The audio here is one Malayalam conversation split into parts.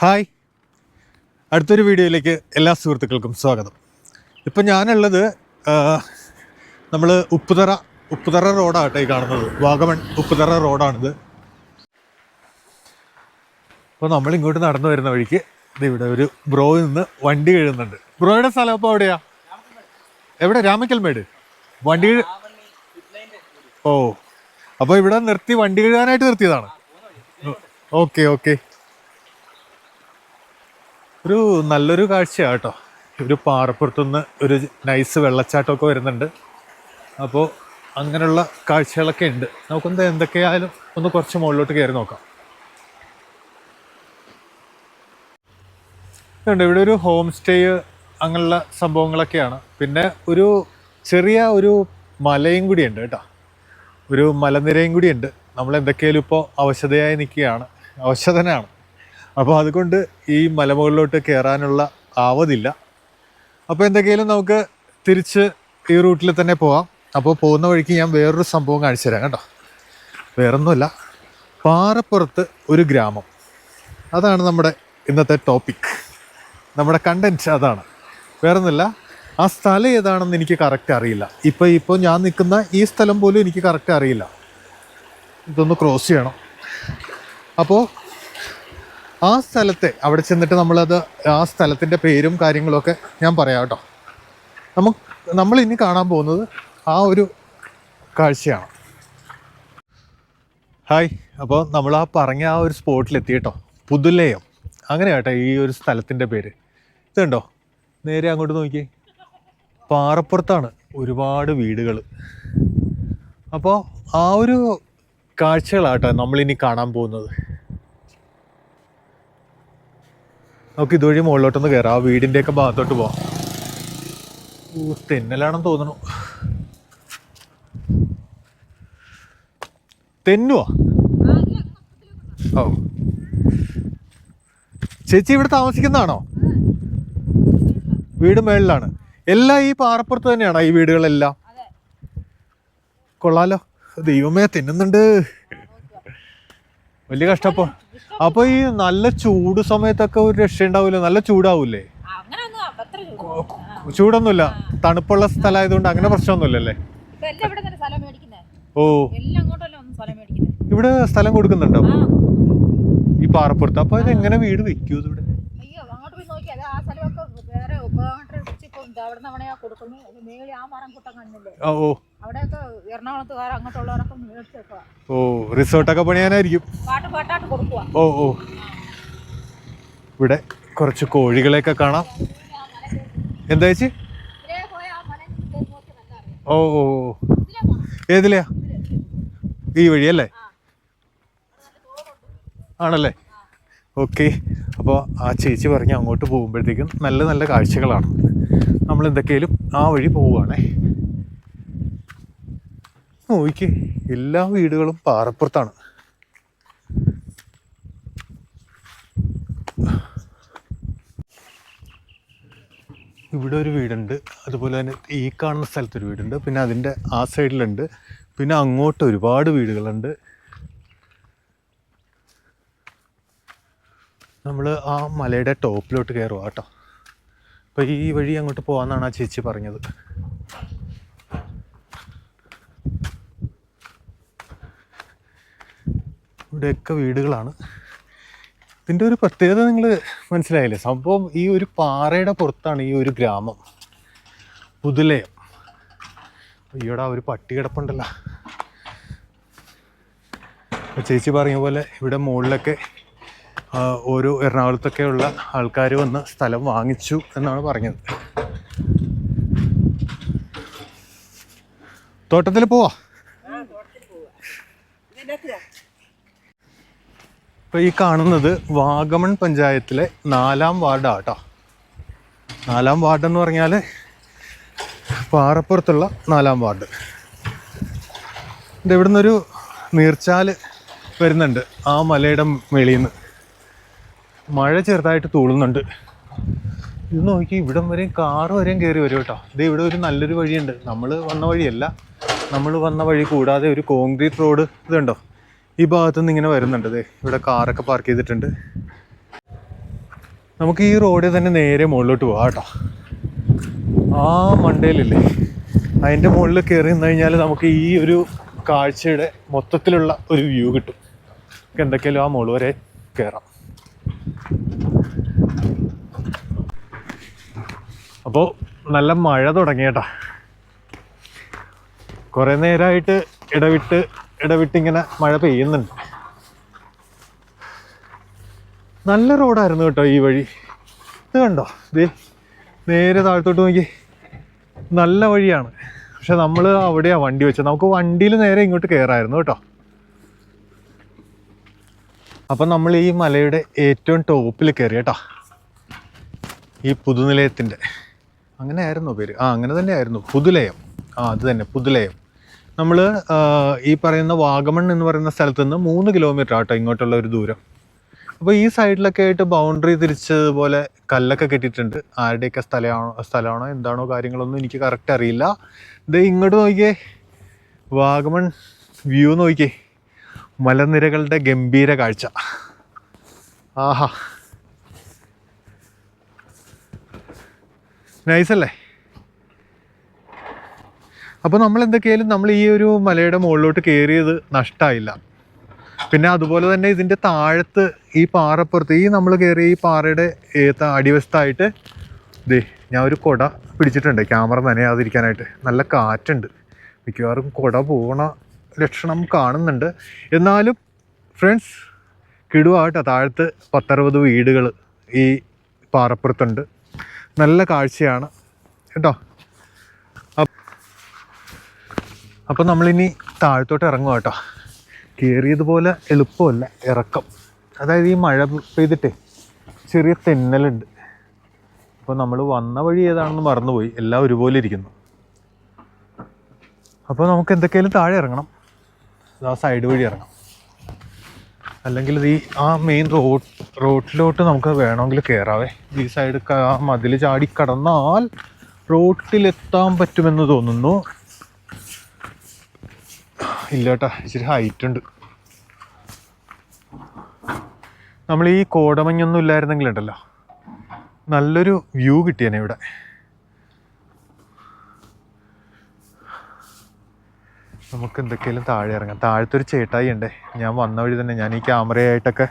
ഹായ്. അടുത്തൊരു വീഡിയോയിലേക്ക് എല്ലാ സുഹൃത്തുക്കൾക്കും സ്വാഗതം. ഇപ്പം ഞാനുള്ളത് നമ്മൾ ഉപ്പുതറ ഉപ്പുതറ റോഡാട്ടെ ഈ കാണുന്നത്. വാഗമൺ ഉപ്പുതറ റോഡാണിത്. അപ്പോൾ നമ്മളിങ്ങോട്ട് നടന്നു വരുന്ന വഴിക്ക് ഇവിടെ ഒരു ബ്രോയിൽ നിന്ന് വണ്ടി കഴുകുന്നുണ്ട്. ബ്രോയുടെ സ്ഥലം അപ്പോൾ എവിടെയാ? എവിടെ? രാമക്കൽമേട്. വണ്ടി ഓ. അപ്പോൾ ഇവിടെ നിർത്തി വണ്ടി കഴുകാനായിട്ട് നിർത്തിയതാണ്. Okay okay. ഒരു നല്ലൊരു കാഴ്ചയാണ് കേട്ടോ. ഒരു പാറപ്പുറത്തുനിന്ന് ഒരു നൈസ് വെള്ളച്ചാട്ടമൊക്കെ വരുന്നുണ്ട്. അപ്പോൾ അങ്ങനെയുള്ള കാഴ്ചകളൊക്കെ ഉണ്ട്. നമുക്കൊന്ന് എന്തൊക്കെയായാലും ഒന്ന് കുറച്ച് മുകളിലോട്ട് കയറി നോക്കാം. ഉണ്ട് ഇവിടെ ഒരു ഹോം സ്റ്റേ അങ്ങനെയുള്ള സംഭവങ്ങളൊക്കെയാണ്. പിന്നെ ഒരു ചെറിയ ഒരു മലയും കൂടിയുണ്ട് കേട്ടോ. ഒരു മലനിരയും കൂടിയുണ്ട് നമ്മൾ എന്തൊക്കെയാലും ഇപ്പോൾ അവശതയായി നിൽക്കുകയാണ്. അവശതനാണ്. അപ്പോൾ അതുകൊണ്ട് ഈ മലമുകളിലോട്ട് കയറാനുള്ള ആവതില്ല. അപ്പോൾ എന്തൊക്കെയാലും നമുക്ക് തിരിച്ച് ഈ റൂട്ടിൽ തന്നെ പോവാം. അപ്പോൾ പോകുന്ന വഴിക്ക് ഞാൻ വേറൊരു സംഭവം കാണിച്ചു തരാം കേട്ടോ. വേറൊന്നുമല്ല പാറപ്പുറത്ത് ഒരു ഗ്രാമം. അതാണ് നമ്മുടെ ഇന്നത്തെ ടോപ്പിക് നമ്മുടെ കണ്ടന്റ് അതാണ്. വേറൊന്നുമില്ല ആ സ്ഥലം ഏതാണെന്ന് എനിക്ക് കറക്റ്റ് അറിയില്ല. ഇപ്പോൾ ഇപ്പോൾ ഞാൻ നിൽക്കുന്ന ഈ സ്ഥലം പോലും എനിക്ക് കറക്റ്റ് അറിയില്ല. ഇതൊന്ന് ക്രോസ് ചെയ്യണം. അപ്പോൾ ആ സ്ഥലത്തെ അവിടെ ചെന്നിട്ട് നമ്മളത് ആ സ്ഥലത്തിന്റെ പേരും കാര്യങ്ങളൊക്കെ ഞാൻ പറയാം കേട്ടോ. നമുക്ക് നമ്മൾ ഇനി കാണാൻ പോകുന്നത് ആ ഒരു കാഴ്ചയാണ്. ഹായ് അപ്പോൾ നമ്മൾ ആ പറഞ്ഞ ആ ഒരു സ്പോട്ടിലെത്തി കേട്ടോ. പുതുലയം. അങ്ങനെ കേട്ടോ ഈ ഒരു സ്ഥലത്തിന്റെ പേര്. ഇതുണ്ടോ? നേരെ അങ്ങോട്ട് നോക്കി പാറപ്പുറത്താണ് ഒരുപാട് വീടുകൾ അപ്പോൾ ആ ഒരു കാഴ്ചകളാട്ടോ നമ്മളിനി കാണാൻ പോകുന്നത്. നമുക്ക് ഇതുവഴി മുകളിലോട്ടൊന്ന് കയറാം ആ വീടിന്റെയൊക്കെ ഭാഗത്തോട്ട് പോവാം. തെന്നലാണെന്ന് തോന്നുന്നു. തെന്നുവാ? ഓ ചേച്ചി ഇവിടെ താമസിക്കുന്നതാണോ? വീട് മേളിലാണ്. എല്ലാം ഈ പാറപ്പുറത്ത് തന്നെയാണോ ഈ വീടുകളെല്ലാം? കൊള്ളാലോ. ദൈവമേ തിന്നുന്നുണ്ട്. വലിയ കഷ്ടപ്പോ. അപ്പൊ ഈ നല്ല ചൂട് സമയത്തൊക്കെ ഒരു രക്ഷ ഉണ്ടാവൂലേ? നല്ല ചൂടാവൂലേ. ചൂടൊന്നുമില്ല. തണുപ്പുള്ള സ്ഥലമായതുകൊണ്ട് അങ്ങനെ പ്രശ്നമൊന്നുമില്ലല്ലേ? ഓ. ഇവിടെ സ്ഥലം കൊടുക്കുന്നുണ്ടോ? ഈ പാറപ്പുറത്ത്. അപ്പൊ ഇത് എങ്ങനെ വീട് വെക്കൂ ഇവിടെ അയ്യോ അങ്ങോട്ട് പോയി നോക്കി അത് ആ സ്ഥലമൊക്കെ വേറെ ഉപകാരം ഇപ്പൊ അവിടെ നിന്ന് കൊടുക്കുന്നു. മേളി ആ മരം കൂട്ടം കണ്ടില്ലേ ഓ. അവിടെയൊക്കെ എറണാകുളത്തുകാർ അങ്ങോട്ടുള്ളവരൊക്കെ മേടിച്ചേക്കുക ഓ റിസോർട്ടൊക്കെ പണിയാനായിരിക്കും. പാട്ട് കൊടുക്കുക ഓ ഓ. ഇവിടെ കുറച്ച് കോഴികളെയൊക്കെ കാണാം. എന്താ ചേച്ചി? ഓ ഓ ഏതിലെയാ ഈ വഴിയല്ലേ? ആണല്ലേ? ഓക്കെ. അപ്പോൾ ആ ചേച്ചി പറഞ്ഞ് അങ്ങോട്ട് പോകുമ്പോഴത്തേക്കും നല്ല നല്ല കാഴ്ചകളാണ്. നമ്മൾ എന്തൊക്കെയാലും ആ വഴി പോവുകയാണേ. നോക്കി എല്ലാ വീടുകളും പാറപ്പുറത്താണ്. ഇവിടെ ഒരു വീടുണ്ട്. അതുപോലെ തന്നെ ഈ കാണുന്ന സ്ഥലത്തൊരു വീടുണ്ട്. പിന്നെ അതിന്റെ ആ സൈഡിലുണ്ട്. പിന്നെ അങ്ങോട്ട് ഒരുപാട് വീടുകളുണ്ട്. നമ്മൾ ആ മലയുടെ ടോപ്പിലോട്ട് കയറുക കേട്ടോ. അപ്പോൾ ഈ വഴി അങ്ങോട്ട് പോകാമെന്നാണ് ആ ചേച്ചി പറഞ്ഞത്. ഇവിടെയൊക്കെ വീടുകളാണ്. ഇതിന്റെ ഒരു പ്രത്യേകത നിങ്ങൾ മനസ്സിലായില്ലേ? സംഭവം ഈ ഒരു പാറയുടെ പുറത്താണ് ഈ ഒരു ഗ്രാമം. പുതുലയം. ഈയിടെ ഒരു പട്ടി കിടപ്പുണ്ടല്ലോ. ചേച്ചി പറഞ്ഞ പോലെ ഇവിടെ മുകളിലൊക്കെ ഓരോ എറണാകുളത്തൊക്കെയുള്ള ആൾക്കാർ വന്ന് സ്ഥലം വാങ്ങിച്ചു എന്നാണ് പറഞ്ഞത്. തോട്ടത്തിൽ പോവാ? ഇപ്പോൾ ഈ കാണുന്നത് വാഗമൺ പഞ്ചായത്തിലെ നാലാം വാർഡാണ് കേട്ടോ നാലാം വാർഡ് എന്ന് പറഞ്ഞാൽ പാറപ്പുറത്തുള്ള നാലാം വാർഡ്. ഇത് ഇവിടുന്ന് നീർച്ചാൽ വരുന്നുണ്ട് ആ മലയുടെ മേളിൽ നിന്ന് മഴ ചെറുതായിട്ട് തൂളുന്നുണ്ട്. ഇത് നോക്കി ഇവിടം വരെയും കാറ് വരെയും കയറി വരും കേട്ടോ. ഇത് ഇവിടെ ഒരു നല്ലൊരു വഴിയുണ്ട്. നമ്മൾ വന്ന വഴിയല്ല. നമ്മൾ വന്ന വഴി കൂടാതെ ഒരു കോൺക്രീറ്റ് റോഡ് ഇതുണ്ടോ? ഈ ഭാഗത്തു നിന്ന് ഇങ്ങനെ വരുന്നുണ്ട്. ദേ ഇവിടെ കാറൊക്കെ പാർക്ക് ചെയ്തിട്ടുണ്ട്. നമുക്ക് ഈ റോഡിൽ തന്നെ നേരെ മുകളിലോട്ട് പോകാം കേട്ടോ. ആ മണ്ടയിലില്ലേ അതിന്റെ മുകളിൽ കയറി നിന്ന് കഴിഞ്ഞാൽ നമുക്ക് ഈ ഒരു കാഴ്ചയുടെ മൊത്തത്തിലുള്ള ഒരു വ്യൂ കിട്ടും. എന്തൊക്കെയാലും ആ മുകളിൽ വരെ കയറാം അപ്പോൾ നല്ല മഴ തുടങ്ങിയേട്ടാ. കുറേ നേരമായിട്ട് ഇടവിട്ട് ഇടവിട്ടിങ്ങനെ മഴ പെയ്യുന്നുണ്ട്. നല്ല റോഡായിരുന്നു കേട്ടോ ഈ വഴി. ഇത് കണ്ടോ? ദേ നേരെ താഴത്തോട്ട് നോക്കി. നല്ല വഴിയാണ്. പക്ഷെ നമ്മൾ അവിടെയാണ് വണ്ടി വെച്ചത്. നമുക്ക് വണ്ടിയിൽ നേരെ ഇങ്ങോട്ട് കയറായിരുന്നു കേട്ടോ. അപ്പം നമ്മൾ ഈ മലയുടെ ഏറ്റവും ടോപ്പിൽ കയറി കേട്ടോ. ഈ പുതുനിലയത്തിന്റെ. അങ്ങനെ ആയിരുന്നു പേര്. ആ അങ്ങനെ തന്നെ ആയിരുന്നു പുതുലയം. ആ അത് തന്നെ പുതുലയം. നമ്മൾ ഈ പറയുന്ന വാഗമൺ എന്ന് പറയുന്ന സ്ഥലത്ത് നിന്ന് മൂന്ന് കിലോമീറ്റർ ആട്ടോ ഇങ്ങോട്ടുള്ള ഒരു ദൂരം. അപ്പോൾ ഈ സൈഡിലൊക്കെ ആയിട്ട് ബൗണ്ടറി തിരിച്ചതുപോലെ കല്ലൊക്കെ കെട്ടിയിട്ടുണ്ട്. ആരുടെയൊക്കെ സ്ഥലമാണോ സ്ഥലമാണോ എന്താണോ കാര്യങ്ങളൊന്നും എനിക്ക് കറക്റ്റ് അറിയില്ല. ഇത് ഇങ്ങോട്ട് നോക്കിയേ. വാഗമൺ വ്യൂ നോക്കിയേ. മലനിരകളുടെ ഗംഭീര കാഴ്ച. ആഹാ. നൈസല്ലേ? അപ്പോൾ നമ്മൾ എന്തൊക്കെയായാലും നമ്മൾ ഈ ഒരു മലയുടെ മുകളിലോട്ട് കയറിയത് നഷ്ടമായില്ല പിന്നെ അതുപോലെ തന്നെ ഇതിന്റെ താഴത്ത് ഈ പാറപ്പുറത്ത് ഈ നമ്മൾ കയറിയ ഈ പാറയുടെ അടിവശത്തായിട്ട് ദേ ഞാൻ ഒരു കുട പിടിച്ചിട്ടുണ്ട്. ക്യാമറ നനയാതിരിക്കാനായിട്ട്. നല്ല കാറ്റുണ്ട്. മിക്കവാറും കുട പോകണ ലക്ഷണം കാണുന്നുണ്ട്. എന്നാലും ഫ്രണ്ട്സ് കിടുവാട്ടോ താഴത്ത് പത്തറുപത് വീടുകൾ ഈ പാറപ്പുറത്തുണ്ട്. നല്ല കാഴ്ചയാണ്. കേട്ടോ? അപ്പം നമ്മളിനി താഴത്തോട്ട് ഇറങ്ങുക കേട്ടോ. കയറിയതുപോലെ എളുപ്പമല്ല ഇറക്കം. അതായത് ഈ മഴ പെയ്തിട്ടേ ചെറിയ തെന്നലുണ്ട്. അപ്പോൾ നമ്മൾ വന്ന വഴി ഏതാണെന്ന് മറന്നുപോയി. എല്ലാം ഒരുപോലെ ഇരിക്കുന്നു. അപ്പോൾ നമുക്ക് എന്തൊക്കെയാലും താഴെ ഇറങ്ങണം. ആ സൈഡ് വഴി ഇറങ്ങാം. അല്ലെങ്കിൽ ഈ ആ മെയിൻ റോഡ് റോഡിലോട്ട് നമുക്ക് വേണമെങ്കിൽ കയറാവേ ഈ സൈഡ് ആ മതിൽ ചാടി കടന്നാൽ റോട്ടിലെത്താൻ പറ്റുമെന്ന് തോന്നുന്നു. ഇല്ല കേട്ടാ ഇച്ചിരി ഹൈറ്റ് ഉണ്ട്. നമ്മൾ ഈ കോടമഞ്ഞൊന്നും ഇല്ലായിരുന്നെങ്കിൽ ഉണ്ടല്ലോ നല്ലൊരു വ്യൂ കിട്ടിയേനെ ഇവിടെ. നമുക്ക് എന്തൊക്കെയാലും താഴെ ഇറങ്ങാം. താഴത്തെ ഒരു ചേട്ടായി ഉണ്ട്. ഞാൻ വന്ന വഴി തന്നെ ഞാൻ ഈ ക്യാമറയായിട്ടൊക്കെ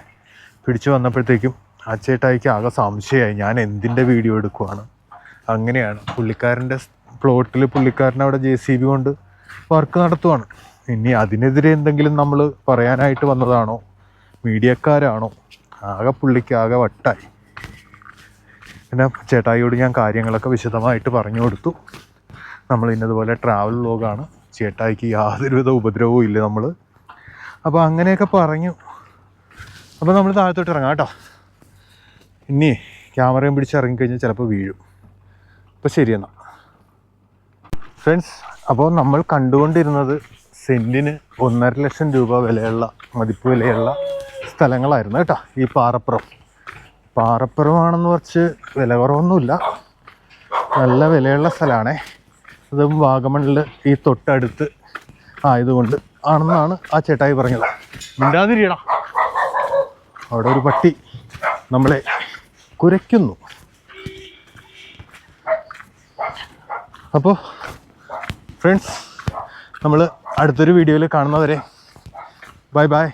പിടിച്ചു വന്നപ്പോഴത്തേക്കും ആ ചേട്ടായിക്ക് ആകെ സംശയമായി. ഞാൻ എന്തിന്റെ വീഡിയോ എടുക്കുവാണ്? അങ്ങനെയാണ്. പുള്ളിക്കാരന്റെ പ്ലോട്ടിൽ പുള്ളിക്കാരൻ അവിടെ ജെ സി ബി കൊണ്ട് വർക്ക് നടത്തുവാണ്. ഇനി അതിനെതിരെ എന്തെങ്കിലും നമ്മൾ പറയാനായിട്ട് വന്നതാണോ? മീഡിയക്കാരാണോ? ആകെ പുള്ളിക്ക് ആകെ വട്ടായി. പിന്നെ ചേട്ടായിയോട് ഞാൻ കാര്യങ്ങളൊക്കെ വിശദമായിട്ട് പറഞ്ഞു കൊടുത്തു. നമ്മൾ ഇന്നതുപോലെ ട്രാവൽ വ്ലോഗാണ് ചേട്ടായിക്ക് യാതൊരുവിധ ഉപദ്രവവും ഇല്ല നമ്മൾ അപ്പോൾ അങ്ങനെയൊക്കെ പറഞ്ഞു. അപ്പോൾ നമ്മൾ താഴത്തോട്ട് ഇറങ്ങാം കേട്ടോ. ഇനി ക്യാമറയും പിടിച്ച് ഇറങ്ങിക്കഴിഞ്ഞാൽ ചിലപ്പോൾ വീഴും. അപ്പോൾ ശരിയെന്നാ ഫ്രണ്ട്സ് അപ്പോൾ നമ്മൾ കണ്ടുകൊണ്ടിരുന്നത് സെന്റിന് ഒന്നര ലക്ഷം രൂപ വിലയുള്ള മതിപ്പ് വിലയുള്ള സ്ഥലങ്ങളായിരുന്നു കേട്ടോ ഈ പാറപ്പുറം. പാറപ്പുറമാണെന്ന് കുറച്ച് വില കുറവൊന്നുമില്ല നല്ല വിലയുള്ള സ്ഥലമാണേ. അതും വാഗമണിൽ ഈ തൊട്ടടുത്ത്. ആയതുകൊണ്ട് ആണെന്നാണ് ആ ചേട്ടായി പറഞ്ഞത്. മിണ്ടാതിരിയടാ. അവിടെ ഒരു പട്ടി നമ്മളെ കുരയ്ക്കുന്നു. അപ്പോൾ ഫ്രണ്ട്സ് നമ്മൾ അടുത്തൊരു വീഡിയോയിൽ കാണുന്നവരെ ബൈ ബൈ